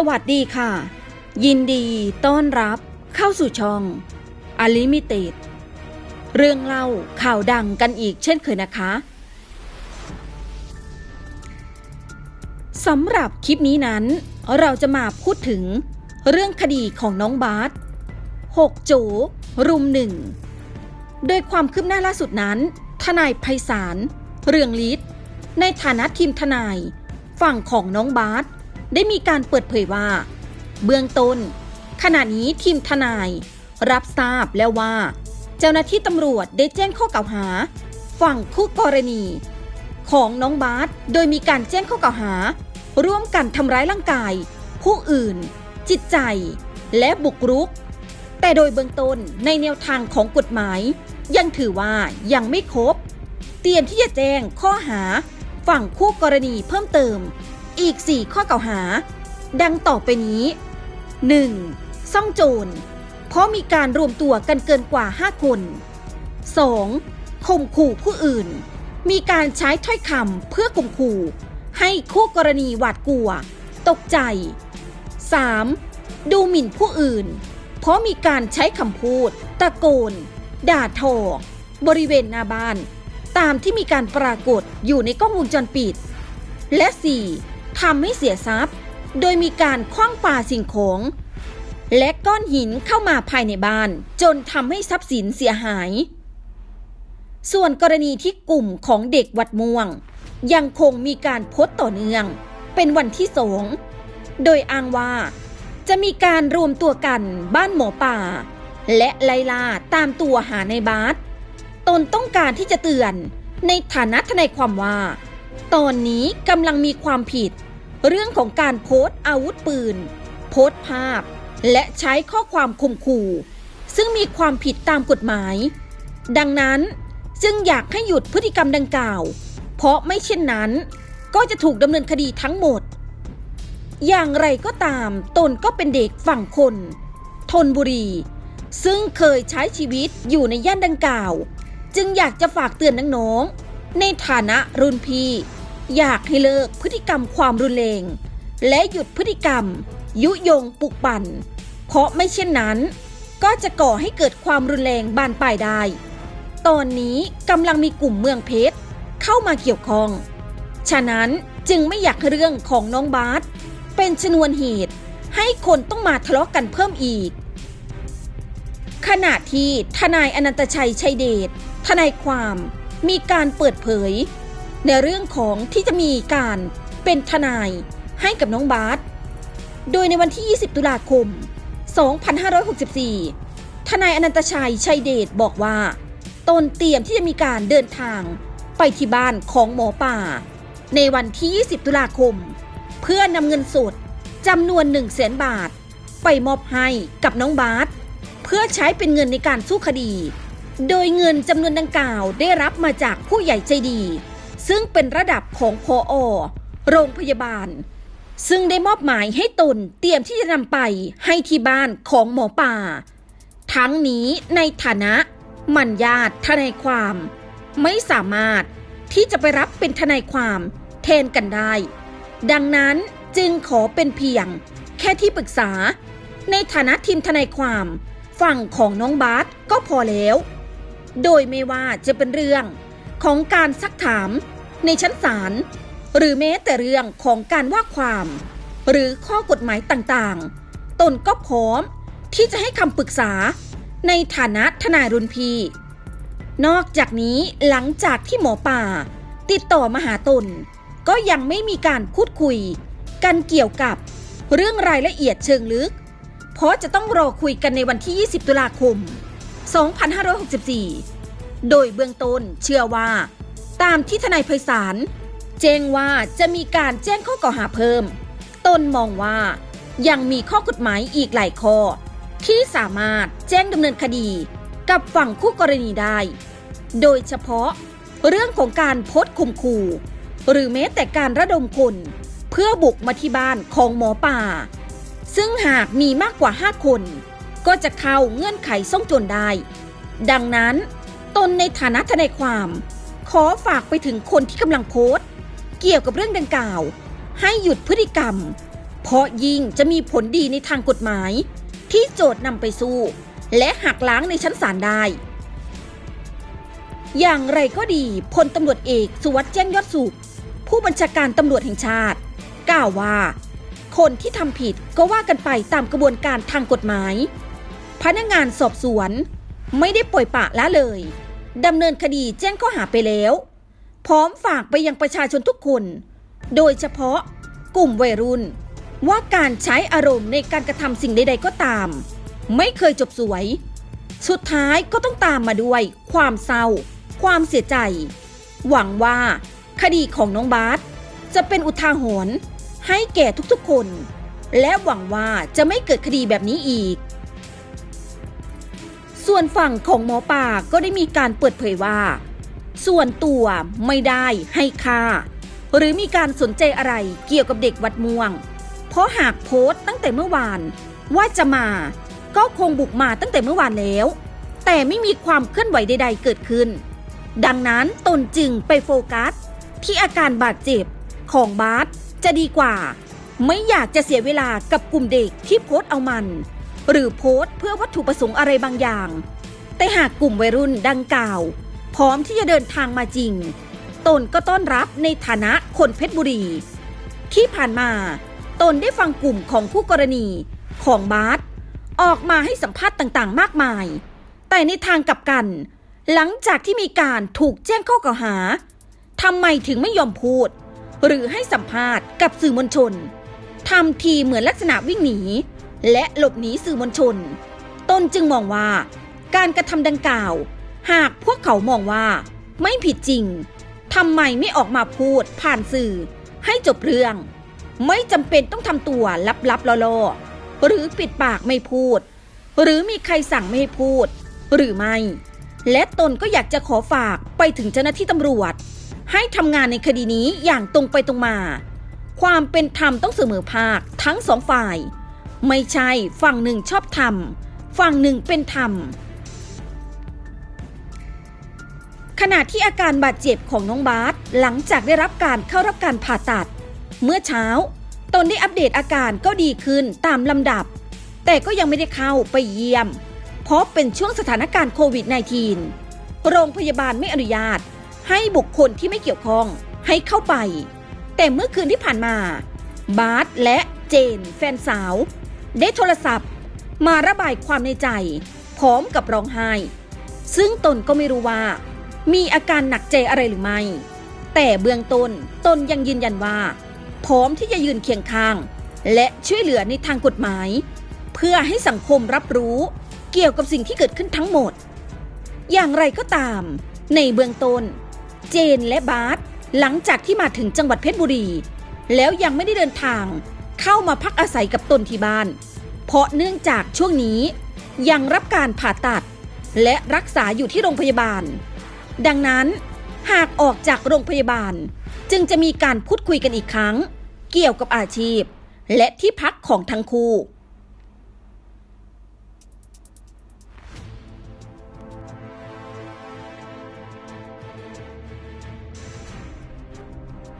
สวัสดีค่ะ ยินดีต้อนรับเข้าสู่ช่อง Unlimited เรื่องเล่าข่าวดังกันอีกเช่นเคยนะคะสำหรับคลิปนี้นั้น เราจะมาพูดถึงเรื่องคดีของน้องบาส6โจรุมหนึ่งโดยความคืบหน้าล่าสุดนั้น ทนายไพศาลเรืองฤทธิ์ในฐานะทีมทนาย ฝั่งของน้องบาส ได้มีการเปิดเผยว่า เบื้องต้น ขณะนี้ทีมทนาย รับทราบแล้วว่า เจ้าหน้าที่ตำรวจได้แจ้งข้อกล่าวหา ฝั่งคู่กรณี ของน้องบาสโดยมีการแจ้งข้อกล่าวหา ร่วมกันทำร้ายร่างกาย ผู้อื่น จิตใจ และบุกรุก แต่โดยเบื้องต้นในแนวทางของกฎหมาย ยังถือว่ายังไม่ครบเตรียมที่จะแจ้งข้อหาฝั่งคู่กรณีเพิ่มเติม อีก 4 ข้อกล่าวหา ดังต่อไปนี้ 1. ซ่องโจร เพราะมีการรวมตัวกันเกินกว่า 5 คน 2. ข่มขู่ผู้อื่น มีการใช้ถ้อยคำเพื่อข่มขู่ ให้คู่กรณีหวาดกลัว ตกใจ 3. ดูหมิ่นผู้อื่น เพราะมีการใช้คำพูด ตะโกน ด่าทอ บริเวณหน้าบ้าน ตามที่มีการปรากฏอยู่ในกล้องวงจรปิด และ 4. ทำให้เสียทรัพย์ โดยมีการคว้างปาสิ่งของ และก้อนหินเข้ามาภายในบ้าน จนทำให้ทรัพย์สินเสียหาย ส่วนกรณีที่กลุ่มของเด็กวัดม่วง ยังคงมีการโพสต์ต่อเนื่อง เป็นวันที่สองโดยอ้างว่า จะมีการรวมตัวกันบ้านหมอป่า และไลลาตามตัวหาในบาสตนต้องการที่จะเตือนในฐานะทนายความว่า ตอนนี้กำลังมีความผิด เรื่องของการโพสต์อาวุธปืน โพสต์ภาพ และใช้ข้อความข่มขู่ ซึ่งมีความผิดตามกฎหมาย ดังนั้นจึงอยากให้หยุดพฤติกรรมดังกล่าว เพราะไม่เช่นนั้น ก็จะถูกดำเนินคดีทั้งหมด อย่างไรก็ตามตนก็เป็นเด็กฝั่งคนทนบุรี ซึ่งเคยใช้ชีวิตอยู่ในย่านดังกล่าว จึงอยากจะฝากเตือนน้องๆในฐานะรุ่นพี่ อยากให้เลิกพฤติกรรมความรุนแรง และหยุดพฤติกรรม ยุยงปลุกปั่น เพราะไม่เช่นนั้น ก็จะก่อให้เกิดความรุนแรงบานปลายได้ ตอนนี้กำลังมีกลุ่มเมืองเพชรเข้ามาเกี่ยวข้อง ฉะนั้นจึงไม่อยากเรื่องของน้องบาสเป็นชนวนเหตุให้คนต้องมาทะเลาะกันเพิ่มอีก ขณะที่ทนายอนันตชัยชัยเดชทนายความมีการเปิดเผย ในเรื่องของที่จะมีการเป็นทนายให้กับน้องบาสโดยในวันที่ 20 ตุลาคม 2564 ทนายอนันตชัยชัยเดชบอกว่าตนเตรียมที่จะมีการเดินทางไปที่บ้านของหมอป่า ในวันที่ 20 ตุลาคม เพื่อนำเงินสดจำนวน 1 0 0 0 0แสนบาท ไปมอบให้กับน้องบาสเพื่อใช้เป็นเงินในการสู้คดี โดยเงินจำนวนดังกล่าวได้รับมาจากผู้ใหญ่ใจดี ซึ่งเป็นระดับของพออโรงพยาบาล ซึ่งได้มอบหมายให้ตนเตรียมที่จะนำไปให้ที่บ้านของหมอป่า ทั้งนี้ในฐานะมันญาติทนายความ ไม่สามารถที่จะไปรับเป็นทนายความแทนกันได้ ดังนั้นจึงขอเป็นเพียง แค่ที่ปรึกษา ในฐานะทีมทนายความฝั่งของน้องบาสก็พอแล้ว โดยไม่ว่าจะเป็นเรื่องของการซักถาม ในชั้นศาลหรือแม้แต่เรื่องของการว่าความ หรือข้อกฎหมายต่างๆ ตนก็พร้อมที่จะให้คำปรึกษาในฐานะทนายรุ่นพี่ นอกจากนี้หลังจากที่หมอป่า ติดต่อมาหาตน ก็ยังไม่มีการพูดคุย กันเกี่ยวกับเรื่องรายละเอียดเชิงลึก เพราะจะต้องรอคุยกันในวันที่ 20 ตุลาคม 2564 โดยเบื้องต้นเชื่อว่า ตามที่ทนายไพศาลแจ้งว่าจะมีการแจ้งข้อกล่าวหาเพิ่ม ตนมองว่ายังมีข้อกฎหมายอีกหลายข้อ ที่สามารถแจ้งดำเนินคดีกับฝั่งคู่กรณีได้ โดยเฉพาะเรื่องของการโพสข่มขู่ หรือแม้แต่การระดมคนเพื่อบุกมาที่บ้านของหมอป่า ซึ่งหากมีมากกว่า 5 คน ก็จะเข้าเงื่อนไขส่งจนได้ ดังนั้น ตนในฐานะทนายความ ขอฝากไปถึงคนที่กำลังโพสต์ เกี่ยวกับเรื่องดังกล่าว ให้หยุดพฤติกรรม เพราะยิ่งจะมีผลดีในทางกฎหมาย ที่โจทย์นำไปสู้ และหักล้างในชั้นศาลได้ อย่างไรก็ดีพลตำรวจเอกสุวัสด์แจ้งยอดสุข ผู้บัญชาการตำรวจแห่งชาติ กล่าวว่า คนที่ทำผิดก็ว่ากันไปตามกระบวนการทางกฎหมาย พนักงานสอบสวน ไม่ได้ปล่อยปะละเลย ดำเนินคดีแจ้งข้อหาไปแล้ว พร้อมฝากไปยังประชาชนทุกคน โดยเฉพาะกลุ่มวัยรุ่น ว่าการใช้อารมณ์ในการกระทำสิ่งใดๆก็ตาม ไม่เคยจบสวย สุดท้ายก็ต้องตามมาด้วย ความเศร้า ความเสียใจ หวังว่า คดีของน้องบาสจะเป็นอุทาหรณ์ให้แก่ทุกๆคน และหวังว่าจะไม่เกิดคดีแบบนี้อีก ส่วนฝั่งของหมอป่าก็ได้มีการเปิดเผยว่า ส่วนตัวไม่ได้ให้ค่า หรือมีการสนใจอะไรเกี่ยวกับเด็กวัดม่วง เพราะหากโพสต์ตั้งแต่เมื่อวาน ว่าจะมาก็คงบุกมาตั้งแต่เมื่อวานแล้ว แต่ไม่มีความเคลื่อนไหวใด ๆ เกิดขึ้น ดังนั้นตนจึงไปโฟกัส ที่อาการบาดเจ็บของบาสจะดีกว่า ไม่อยากจะเสียเวลากับกลุ่มเด็กที่โพสต์เอามัน หรือโพสต์เพื่อวัตถุประสงค์อะไรบางอย่าง แต่หากกลุ่มวัยรุ่นดังกล่าว พร้อมที่จะเดินทางมาจริง ตนก็ต้อนรับในฐานะคนเพชรบุรี ที่ผ่านมา ตนได้ฟังกลุ่มของคู่กรณีของบาสออกมาให้สัมภาษณ์ต่างๆ มากมาย แต่ในทางกลับกัน หลังจากที่มีการถูกแจ้งข้อกล่าวหาทำไมถึงไม่ยอมพูด หรือให้สัมภาษณ์กับสื่อมวลชนทำทีเหมือนลักษณะวิ่งหนี และหลบหนีสื่อมวลชนตนจึงมองว่าการกระทำดังกล่าว หากพวกเขามองว่า ไม่ผิดจริงทำไมไม่ออกมาพูดผ่านสื่อ ให้จบเรื่อง ไม่จำเป็นต้องทำตัวลับๆล่อๆหรือปิดปากไม่พูด หรือมีใครสั่งไม่ให้พูด หรือไม่ และตนก็อยากจะขอฝากไปถึงเจ้าหน้าที่ตำรวจ ให้ทำงานในคดีนี้อย่างตรงไปตรงมา ความเป็นธรรมต้องเสมอภาคทั้งสองฝ่าย ไม่ใช่ฝั่งหนึ่งชอบธรรมฝั่งหนึ่งเป็นธรรม ขณะที่อาการบาดเจ็บของน้องบาสหลังจากได้รับการเข้ารับการผ่าตัด เมื่อเช้า ตนได้อัปเดตอาการก็ดีขึ้นตามลำดับ แต่ก็ยังไม่ได้เข้าไปเยี่ยม เพราะเป็นช่วงสถานการณ์โควิด -19 โรงพยาบาลไม่อนุญาต ให้บุคคลที่ไม่เกี่ยวข้องให้เข้าไป แต่เมื่อคืนที่ผ่านมาบาสและเจน แฟนสาว ได้โทรศัพท์ มาระบายความในใจ พร้อมกับร้องไห้ ซึ่งตนก็ไม่รู้ว่า มีอาการหนักใจอะไรหรือไม่ แต่เบื้องต้นตนยังยืนยันว่า พร้อมที่จะยืนเคียงข้าง และช่วยเหลือในทางกฎหมาย เพื่อให้สังคมรับรู้เกี่ยวกับสิ่งที่เกิดขึ้นทั้งหมด อย่างไรก็ตาม ในเบื้องต้น เจนและบาสหลังจากที่มาถึงจังหวัดเพชรบุรี แล้วยังไม่ได้เดินทาง เข้ามาพักอาศัยกับตนที่บ้าน เพราะเนื่องจากช่วงนี้ยังรับการผ่าตัด และรักษาอยู่ที่โรงพยาบาล ดังนั้นหากออกจากโรงพยาบาล จึงจะมีการพูดคุยกันอีกครั้ง เกี่ยวกับอาชีพ และที่พักของทั้งคู่